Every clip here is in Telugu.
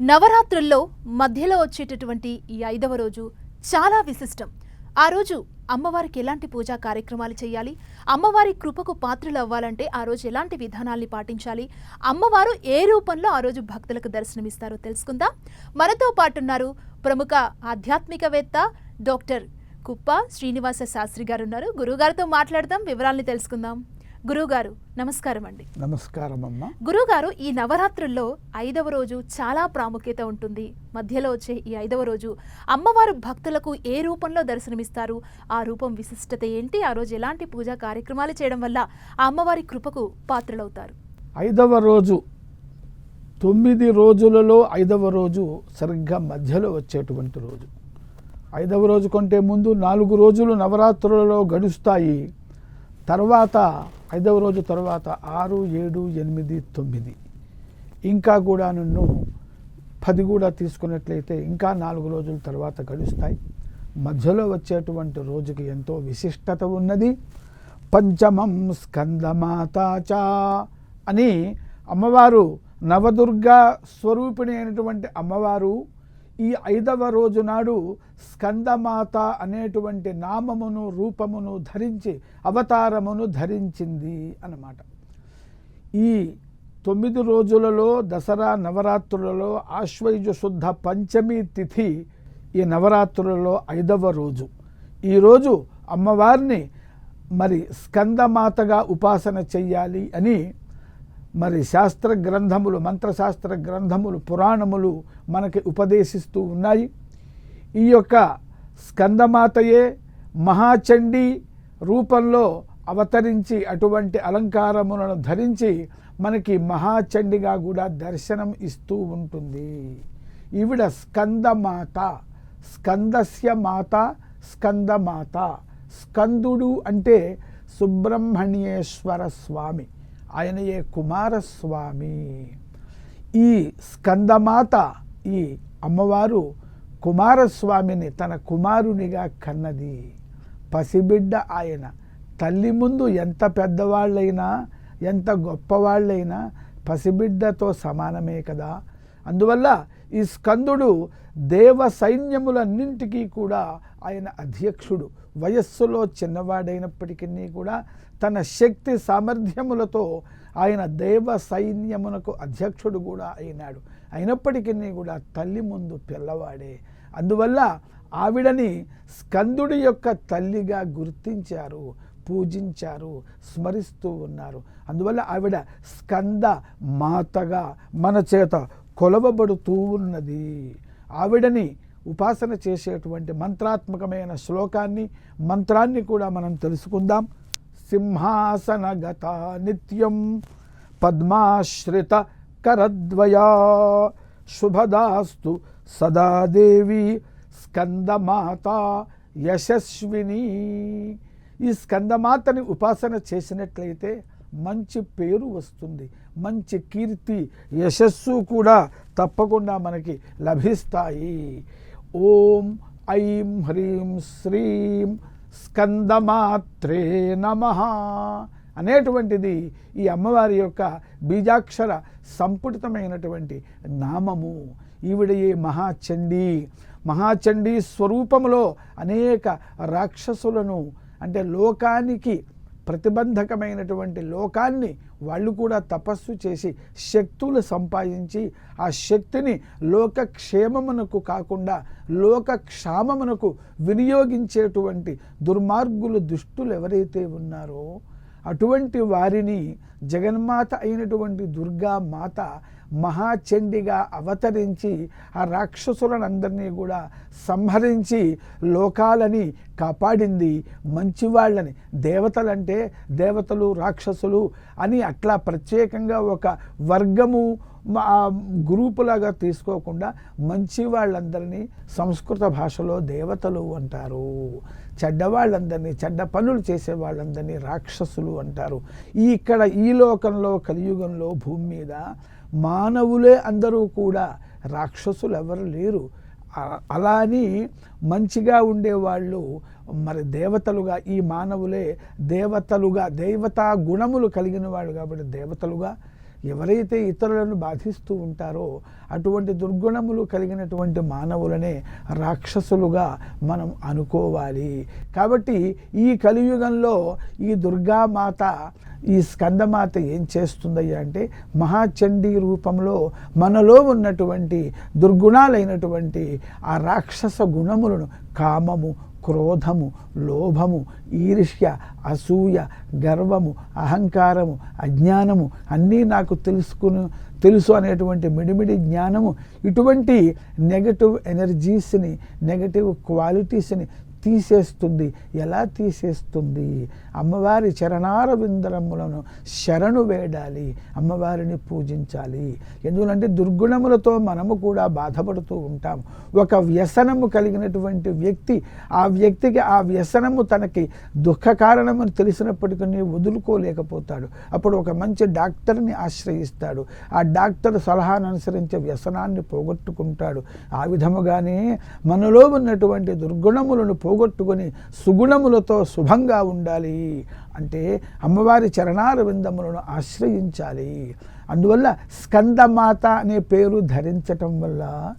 నవరాత్రుల్లో మధ్యలో వచ్చేటటువంటి ఈ ఐదవ రోజు చాలా విశిష్టం. ఆ రోజు అమ్మవారికి ఎలాంటి పూజా కార్యక్రమాలు చేయాలి? అమ్మవారి కృపకు పాత్రలు అవ్వాలంటే ఆ రోజు ఎలాంటి విధానాల్ని పాటించాలి? అమ్మవారు ఏ రూపంలో ఆ రోజు భక్తులకు దర్శనమిస్తారో తెలుసుకుందాం. మనతో పాటున్నారు ప్రముఖ ఆధ్యాత్మికవేత్త డాక్టర్ కుప్ప శ్రీనివాస శాస్త్రి గారు ఉన్నారు. గురువుగారితో మాట్లాడదాం వివరాల్ని తెలుసుకుందాం. గురువుగారు నమస్కారం అండి నమస్కారం అమ్మ గురువుగారు ఈ నవరాత్రుల్లో ఐదవ రోజు చాలా ప్రాముఖ్యత ఉంటుంది. మధ్యలో వచ్చే ఈ ఐదవ రోజు అమ్మవారు భక్తులకు ఏ రూపంలో దర్శనమిస్తారు? ఆ రూపం విశిష్టత ఏంటి? ఆ రోజు ఎలాంటి పూజా కార్యక్రమాలు చేయడం వల్ల ఆ అమ్మవారి కృపకు పాత్రలవుతారు? ఐదవ రోజు తొమ్మిది రోజులలో ఐదవ రోజు సరిగ్గా మధ్యలో వచ్చేటువంటి రోజు. ఐదవ రోజు కంటే ముందు నాలుగు రోజులు నవరాత్రులలో గడుస్తాయి. తర్వాత ఐదవ రోజు తర్వాత ఆరు ఏడు ఎనిమిది తొమ్మిది. ఇంకా కూడా నన్ను పది కూడా తీసుకున్నట్లయితే ఇంకా నాలుగు రోజుల తర్వాత గడుస్తాయి. మధ్యలో వచ్చేటువంటి రోజుకి ఎంతో విశిష్టత ఉన్నది. పంచమం స్కందమాతాచ అని అమ్మవారు నవదుర్గా స్వరూపిణి అయినటువంటి అమ్మవారు ఈ ఐదవ రోజు నాడు స్కందమాత అనేటువంటి నామమును రూపమును ధరించి అవతారమును ధరించింది అన్నమాట. ఈ తొమ్మిది రోజులలో దసరా నవరాత్రులలో ఆశ్వయుజ శుద్ధ పంచమి తిథి ఈ నవరాత్రులలో ఐదవ రోజు. ఈరోజు అమ్మవారిని మరి స్కందమాతగా ఉపాసన చెయ్యాలి అని మరి శాస్త్ర గ్రంథములు మంత్రశాస్త్ర గ్రంథములు పురాణములు మనకి ఉపదేశిస్తూ ఉన్నాయి. ఈ యొక్క స్కందమాతయే మహాచండీ రూపంలో అవతరించి అటువంటి అలంకారములను ధరించి మనకి మహాచండిగా కూడా దర్శనం ఇస్తూ ఉంటుంది. ఈవిడ స్కందమాత స్కందస్య మాత స్కందమాత. స్కందుడు అంటే సుబ్రహ్మణ్యేశ్వర స్వామి. ఆయనయే కుమారస్వామి. ఈ స్కందమాత ఈ అమ్మవారు కుమారస్వామిని తన కుమారునిగా కన్నది. పసిబిడ్డ ఆయన. తల్లి ముందు ఎంత పెద్దవాళ్ళైనా ఎంత గొప్పవాళ్ళైనా పసిబిడ్డతో సమానమే కదా. అందువల్ల ఈ స్కందుడు దేవ సైన్యములన్నింటికీ కూడా ఆయన అధ్యక్షుడు. వయస్సులో చిన్నవాడైనప్పటికీ కూడా తన శక్తి సామర్థ్యములతో ఆయన దేవ సైన్యమునకు అధ్యక్షుడు కూడా అయినాడు. అయినప్పటికీ కూడా తల్లి ముందు పిల్లవాడే. అందువల్ల ఆవిడని స్కందుడి యొక్క తల్లిగా గుర్తించారు పూజించారు స్మరిస్తూ ఉన్నారు. అందువల్ల ఆవిడ స్కంద మాతగా మన చేత కొలవబడుతూ ఉన్నది. ఆవిడని ఉపాసన చేసేటువంటి మంత్రాత్మకమైన శ్లోకాన్ని మంత్రాన్ని కూడా మనం తెలుసుకుందాం. సింహాసనగత నిత్యం పద్మాశ్రిత కరద్వయా శుభదాస్తు సదాదేవి స్కందమాత యశస్విని. ఈ స్కందమాతని ఉపాసన చేసినట్లయితే మంచి పేరు వస్తుంది. మంచి కీర్తి యశస్సు కూడా తప్పకుండా మనకి లభిస్తాయి. ఓం ఐం హ్రీం శ్రీం స్కందమాత్రే నమ అనేటువంటిది ఈ అమ్మవారి యొక్క బీజాక్షర సంపుటితమైనటువంటి నామము. ఈవిడ ఏ మహాచండీ. మహాచండీ స్వరూపములో అనేక రాక్షసులను అంటే లోకానికి ప్రతిబంధకమైనటువంటి లోకాన్ని వాళ్ళు కూడా తపస్సు చేసి శక్తులు సంపాదించి ఆ శక్తిని లోకక్షేమమునకు కాకుండా లోకక్షామమునకు వినియోగించేటువంటి దుర్మార్గులు దుష్టులు ఎవరైతే ఉన్నారో అటువంటి వారిని జగన్మాత అయినటువంటి దుర్గా మాత మహాచండిగా అవతరించి ఆ రాక్షసులనందరినీ కూడా సంహరించి లోకాలని కాపాడింది మంచివాళ్ళని. దేవతలంటే దేవతలు రాక్షసులు అని అట్లా ప్రత్యేకంగా ఒక వర్గము మా గ్రూపులాగా తీసుకోకుండా మంచి వాళ్ళందరినీ సంస్కృత భాషలో దేవతలు అంటారు. చెడ్డవాళ్ళందరినీ చెడ్డ పనులు చేసే వాళ్ళందరినీ రాక్షసులు అంటారు. ఈ ఇక్కడ ఈ లోకంలో కలియుగంలో భూమి మీద మానవులే అందరూ కూడా రాక్షసులు ఎవరు లేరు. అలా అని మంచిగా ఉండేవాళ్ళు మరి దేవతలుగా ఈ మానవులే దేవతలుగా దేవతా గుణములు కలిగిన వాళ్ళు కాబట్టి దేవతలుగా ఎవరైతే ఇతరులను బాధిస్తూ ఉంటారో అటువంటి దుర్గుణములు కలిగినటువంటి మానవులనే రాక్షసులుగా మనం అనుకోవాలి. కాబట్టి ఈ కలియుగంలో ఈ దుర్గామాత ఈ స్కందమాత ఏం చేస్తుందయ్యా అంటే మహాచండీ రూపంలో మనలో ఉన్నటువంటి దుర్గుణాలైనటువంటి ఆ రాక్షస గుణములను కామము క్రోధము లోభము ఈర్ష్య అసూయ గర్వము అహంకారము అజ్ఞానము అన్నీ నాకు తెలుసుకుని తెలుసు అనేటువంటి మిడిమిడి జ్ఞానము ఇటువంటి నెగటివ్ ఎనర్జీస్ని నెగటివ్ క్వాలిటీస్ని తీసేస్తుంది. ఎలా తీసేస్తుంది? అమ్మవారి చరణార విందరములను శరణు వేడాలి అమ్మవారిని పూజించాలి. ఎందుకంటే దుర్గుణములతో మనము కూడా బాధపడుతూ ఉంటాం. ఒక వ్యసనము కలిగినటువంటి వ్యక్తి ఆ వ్యక్తికి ఆ వ్యసనము తనకి దుఃఖ కారణమని తెలిసినప్పటికీ వదులుకోలేకపోతాడు. అప్పుడు ఒక మంచి డాక్టర్ని ఆశ్రయిస్తాడు. ఆ డాక్టర్ సలహాను అనుసరించే వ్యసనాన్ని పోగొట్టుకుంటాడు. ఆ విధముగానే మనలో ఉన్నటువంటి దుర్గుణములను పోగొట్టుకొని సుగుణములతో శుభంగా ఉండాలి అంటే అమ్మవారి చరణార విందములను ఆశ్రయించాలి. అందువల్ల స్కందమాత అనే పేరు ధరించటం వల్ల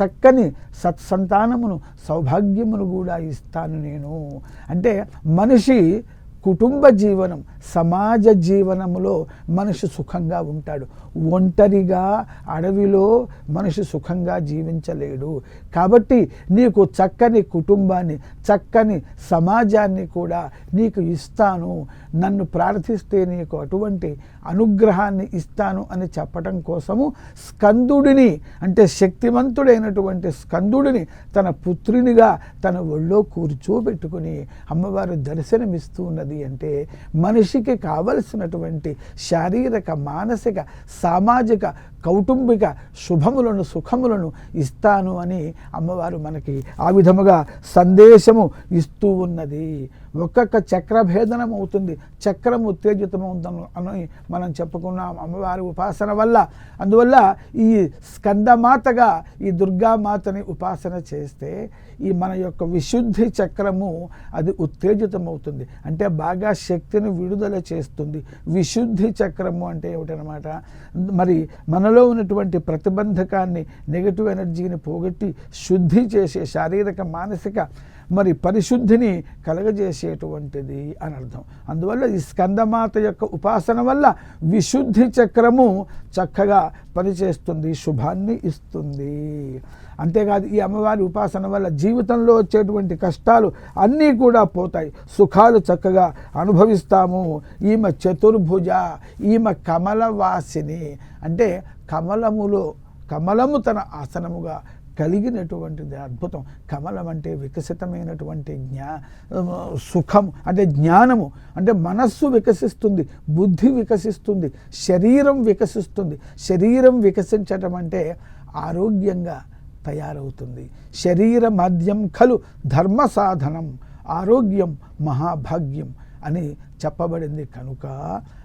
చక్కని సత్సంతానమును సౌభాగ్యమును కూడా ఇస్తాను నేను. అంటే మనిషి కుటుంబ జీవనం సమాజ జీవనములో మనిషి సుఖంగా ఉంటాడు. ఒంటరిగా అడవిలో మనిషి సుఖంగా జీవించలేడు. కాబట్టి నీకు చక్కని కుటుంబాన్ని చక్కని సమాజాన్ని కూడా నీకు ఇస్తాను. నన్ను ప్రార్థిస్తే నీకు అటువంటి అనుగ్రహాన్ని ఇస్తాను అని చెప్పటం కోసము స్కందుడిని అంటే శక్తివంతుడైనటువంటి స్కందుడిని తన పుత్రునిగా తన ఒళ్ళో కూర్చోబెట్టుకుని అమ్మవారు దర్శనమిస్తూ ఉన్నది అంటే మనిషికి కావలసినటువంటి శారీరక మానసిక సామాజిక కౌటుంబిక శుభములను సుఖములను ఇస్తాను అని అమ్మవారు మనకి ఆ విధముగా సందేశము ఇస్తూ ఉన్నది. ఒక్కొక్క చక్రభేదనం అవుతుంది. చక్రం ఉత్తేజితమవుతాం అని మనం చెప్పుకున్నాం అమ్మవారి ఉపాసన వల్ల. అందువల్ల ఈ స్కందమాతగా ఈ దుర్గామాతని ఉపాసన చేస్తే ఈ మన యొక్క విశుద్ధి చక్రము అది ఉత్తేజితమవుతుంది అంటే బాగా శక్తిని విడుదల చేస్తుంది. విశుద్ధి చక్రము అంటే ఏమిటనమాట? మరి మనలో ఉన్నటువంటి ప్రతిబంధకాన్ని నెగటివ్ ఎనర్జీని పోగొట్టి శుద్ధి చేసే శారీరక మానసిక మరి పరిశుద్ధిని కలగజేసేటువంటిది అని అర్థం. అందువల్ల ఈ స్కందమాత యొక్క ఉపాసన వల్ల విశుద్ధి చక్రము చక్కగా పనిచేస్తుంది శుభాన్ని ఇస్తుంది. అంతేకాదు ఈ అమ్మవారి ఉపాసన వల్ల జీవితంలో వచ్చేటువంటి కష్టాలు అన్నీ కూడా పోతాయి. సుఖాలు చక్కగా అనుభవిస్తాము. ఈమె చతుర్భుజ ఈమె కమలవాసిని. అంటే కమలములో కమలము తన ఆసనముగా కలిగినటువంటిది అద్భుతం. కమలం అంటే వికసితమైనటువంటి జ్ఞా సుఖం అంటే జ్ఞానము. అంటే మనస్సు వికసిస్తుంది బుద్ధి వికసిస్తుంది శరీరం వికసిస్తుంది. శరీరం వికసించటం అంటే ఆరోగ్యంగా తయారవుతుంది. శరీర మద్యం ఖలు ధర్మ సాధనం ఆరోగ్యం మహాభాగ్యం. అని చెప్పబడింది. కనుక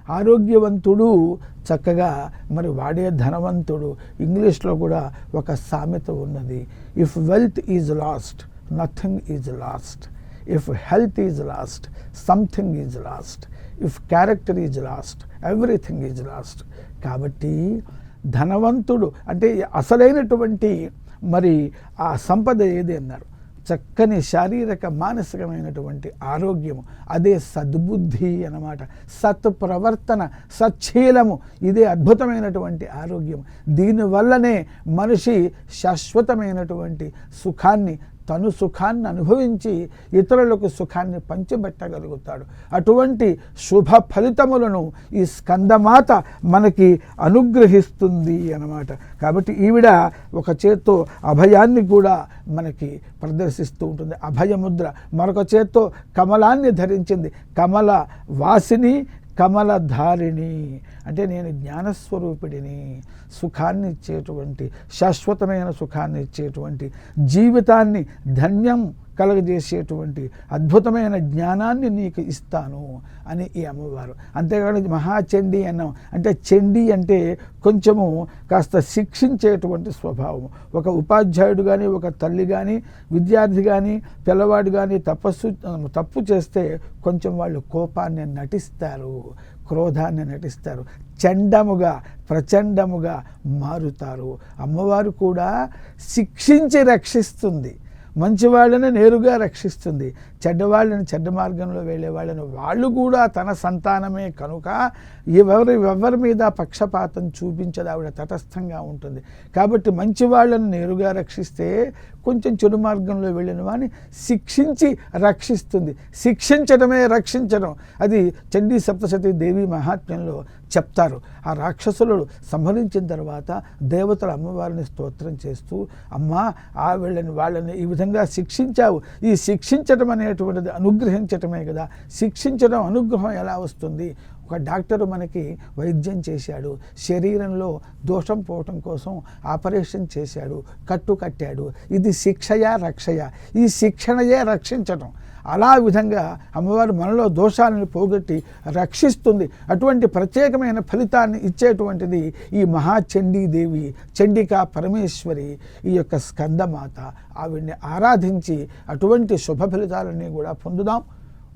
ఆరోగ్యవంతుడు చక్కగా మరి వాడే ధనవంతుడు. ఇంగ్లీష్లో కూడా ఒక సామెత ఉన్నది. If wealth is lost nothing is lost if health is lost something is lost if character is lost everything is lost కాబట్టి ధనవంతుడు అంటే అసలైనటువంటి మరి ఆ సంపద ఏది అన్నారు? చక్కని శారీరక మానసికమైనటువంటి ఆరోగ్యము. అదే సద్బుద్ధి అన్నమాట. సత్ ప్రవర్తన సచ్చీలము. ఇదే అద్భుతమైనటువంటి ఆరోగ్యం దీనివల్లనే మనిషి శాశ్వతమైనటువంటి సుఖాన్ని తను సుఖాన్ని అనుభవించి ఇతరులకు సుఖాన్ని పంచిపెట్టగలుగుతాడు. అటువంటి శుభ ఫలితములను ఈ స్కందమాత మనకి అనుగ్రహిస్తుంది అన్నమాట. కాబట్టి ఈవిడ ఒక చేత్తో అభయాన్ని కూడా మనకి ప్రదర్శిస్తూ ఉంటుంది. అభయముద్ర మరొక చేత్తో కమలాన్ని ధరించింది. కమల వాసిని కమలధారిణి. అంటే నేను జ్ఞానస్వరూపిడిని సుఖాన్ని ఇచ్చేటువంటి శాశ్వతమైన సుఖాన్ని ఇచ్చేటువంటి జీవితాన్ని ధన్యం కలగజేసేటువంటి అద్భుతమైన జ్ఞానాన్ని నీకు ఇస్తాను అని ఈ అమ్మవారు. అంతేకాదు మహాచండీ అన్నాం. అంటే చండీ అంటే కొంచెము కాస్త శిక్షించేటువంటి స్వభావం. ఒక ఉపాధ్యాయుడు కానీ ఒక తల్లి కానీ విద్యార్థి కానీ పిల్లవాడు కానీ తపస్సు తప్పు చేస్తే కొంచెం వాళ్ళు కోపాన్ని నటిస్తారు క్రోధాన్ని నటిస్తారు చండముగా ప్రచండముగా మారుతారు. అమ్మవారు కూడా శిక్షించి రక్షిస్తుంది. మంచివాళ్ళని నేరుగా రక్షిస్తుంది. చెడ్డవాళ్ళని చెడ్డ మార్గంలో వెళ్ళే వాళ్ళని వాళ్ళు కూడా తన సంతానమే కనుక ఎవరి ఎవరి మీద పక్షపాతం చూపించదు. ఆవిడ తటస్థంగా ఉంటుంది. కాబట్టి మంచి వాళ్ళని నేరుగా రక్షిస్తే కొంచెం చెడు మార్గంలో వెళ్ళిన వాడిని శిక్షించి రక్షిస్తుంది. శిక్షించడమే రక్షించడం అది చండీ సప్తశతి దేవి మహాత్మ్యంలో చెప్తారు. ఆ రాక్షసులు సంహరించిన తర్వాత దేవతలు అమ్మవారిని స్తోత్రం చేస్తూ అమ్మా ఆ వీళ్ళని వాళ్ళని ఈ విధంగా శిక్షించావు. ఈ శిక్షించడం అనేటువంటిది అనుగ్రహించటమే కదా. శిక్షించడం అనుగ్రహం ఎలా వస్తుంది? ఒక డాక్టరు మనకి వైద్యం చేశాడు. శరీరంలో దోషం పోవటం కోసం ఆపరేషన్ చేశాడు. కట్టు కట్టాడు. ఇది శిక్షయా రక్షయ. ఈ శిక్షణయే రక్షించటం. అలా విధంగా అమ్మవారు మనలో దోషాలను పోగొట్టి రక్షిస్తుంది. అటువంటి ప్రత్యేకమైన ఫలితాన్ని ఇచ్చేటువంటిది ఈ మహాచండీదేవి చండికా పరమేశ్వరి ఈ యొక్క స్కందమాత. ఆవిడ్ని ఆరాధించి అటువంటి శుభ ఫలితాలన్నీ కూడా పొందుదాం.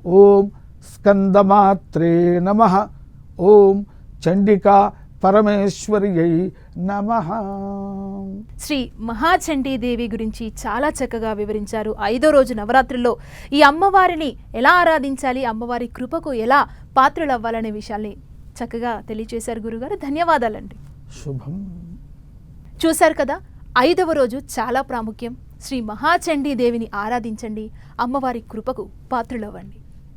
ఓం స్కందమాత్రే నమ. ఓం చండికా పరమేశ్వర్యై నమ. శ్రీ మహాచండీదేవి గురించి చాలా చక్కగా వివరించారు. ఐదో రోజు నవరాత్రుల్లో ఈ అమ్మవారిని ఎలా ఆరాధించాలి అమ్మవారి కృపకు ఎలా పాత్రలు అవ్వాలనే విషయాల్ని చక్కగా తెలియచేశారు గురుగారు. ధన్యవాదాలండి. శుభం. చూశారు కదా ఐదవ రోజు చాలా ప్రాముఖ్యం. శ్రీ మహాచండీ దేవిని ఆరాధించండి అమ్మవారి కృపకు పాత్రులవ్వండి.